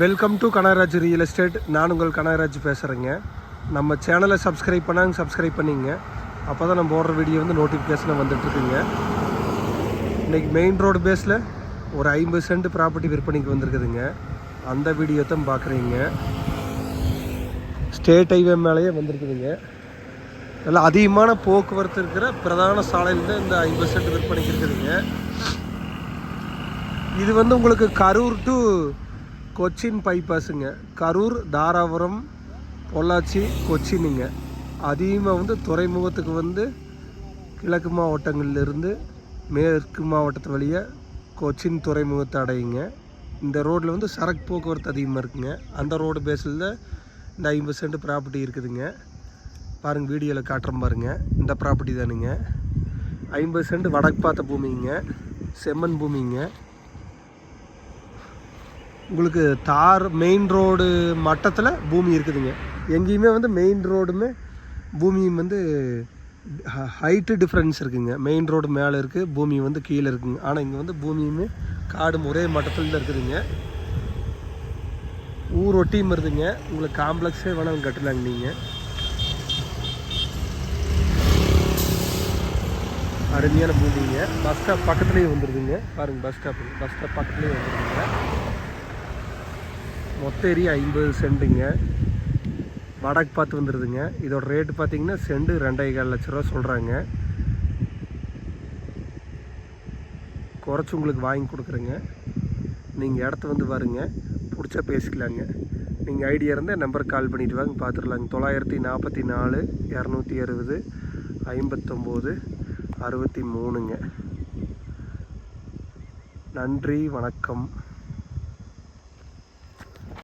Welcome to Kanagaraj real estate நான் உங்கள் கனகராஜ் பேசுகிறேங்க நம்ம சேனலை சப்ஸ்கிரைப் பண்ணாங்க சப்ஸ்கிரைப் பண்ணிங்க. அப்போ தான் நம்ம போடுற வீடியோ வந்து நோட்டிஃபிகேஷனில் வந்துட்டுருக்குங்க. இன்றைக்கி மெயின் ரோடு பேஸில் ஒரு ஐம்பது சென்ட் ப்ராப்பர்ட்டி விற்பனைக்கு வந்திருக்குதுங்க. அந்த வீடியோ தான் பார்க்குறீங்க ஸ்டேட் ஹைவே மேலேயே வந்திருக்குதுங்க. நல்லா அதிகமான போக்குவரத்து இருக்கிற பிரதான சாலையில் தான் இந்த ஐம்பது சென்ட் விற்பனைக்கு இருக்குதுங்க. இது வந்து உங்களுக்கு கரூர் டு கொச்சின் பைபாஸுங்க. கரூர் தாராபுரம் பொள்ளாச்சி கொச்சினுங்க. அதிகமாக வந்து துறைமுகத்துக்கு வந்து கிழக்கு மாவட்டங்கள்லேருந்து மேற்கு மாவட்டத்து வழியாக கொச்சின் துறைமுகத்தை அடையுங்க. இந்த ரோட்டில் வந்து சரக்கு போக்குவரத்து அதிகமாக இருக்குங்க. அந்த ரோடு பேஸில் தான் இந்த ஐம்பது சென்ட் ப்ராப்பர்ட்டி இருக்குதுங்க. பாருங்கள் வீடியோவில் காட்டுற பாருங்க. இந்த ப்ராப்பர்ட்டி தானுங்க. ஐம்பது சென்ட் வடக்கு பார்த்த பூமிங்க. செம்மண் பூமிங்க. உங்களுக்கு தார் மெயின் ரோடு மட்டத்தில் பூமி இருக்குதுங்க. எங்கேயுமே வந்து மெயின் ரோடுமே பூமியும் வந்து ஹைட்டு டிஃப்ரென்ஸ் இருக்குதுங்க மெயின் ரோடு மேலே இருக்குது பூமி வந்து கீழே இருக்குங்க. ஆனால் இங்கே வந்து பூமியுமே காடும் ஒரே மட்டத்தில் தான் இருக்குதுங்க. ஊர் ஒட்டியும் வருதுங்க. உங்களுக்கு காம்ப்ளெக்ஸே வேணாலும் கட்டலாங்க நீங்கள் அருமையான பூமிங்க. பஸ் ஸ்டாப் பக்கத்துலேயே வந்துருதுங்க. பாருங்கள் பஸ் ஸ்டாப் பஸ் ஸ்டாப் பக்கத்துலேயே வந்துருதுங்க. மொத்த ஏரியா ஐம்பது சென்ட்டுங்க. வடக்கு பார்த்து வந்துடுதுங்க இதோட ரேட்டு பார்த்தீங்கன்னா செண்டு ரெண்டே கால் லட்ச ரூபா சொல்கிறாங்க குறைச்சி உங்களுக்கு வாங்கி கொடுக்குறேங்க. நீங்கள் இடத்த வந்து வருங்க பிடிச்சா பேசிக்கலாங்க. நீங்கள் ஐடியா இருந்தால் நம்பருக்கு கால் பண்ணிட்டு வாங்க. பார்த்துடலாங்க. தொள்ளாயிரத்தி நாற்பத்தி நாலு இரநூத்தி அறுபது ஐம்பத்தொம்போது அறுபத்தி மூணுங்க. நன்றி வணக்கம்.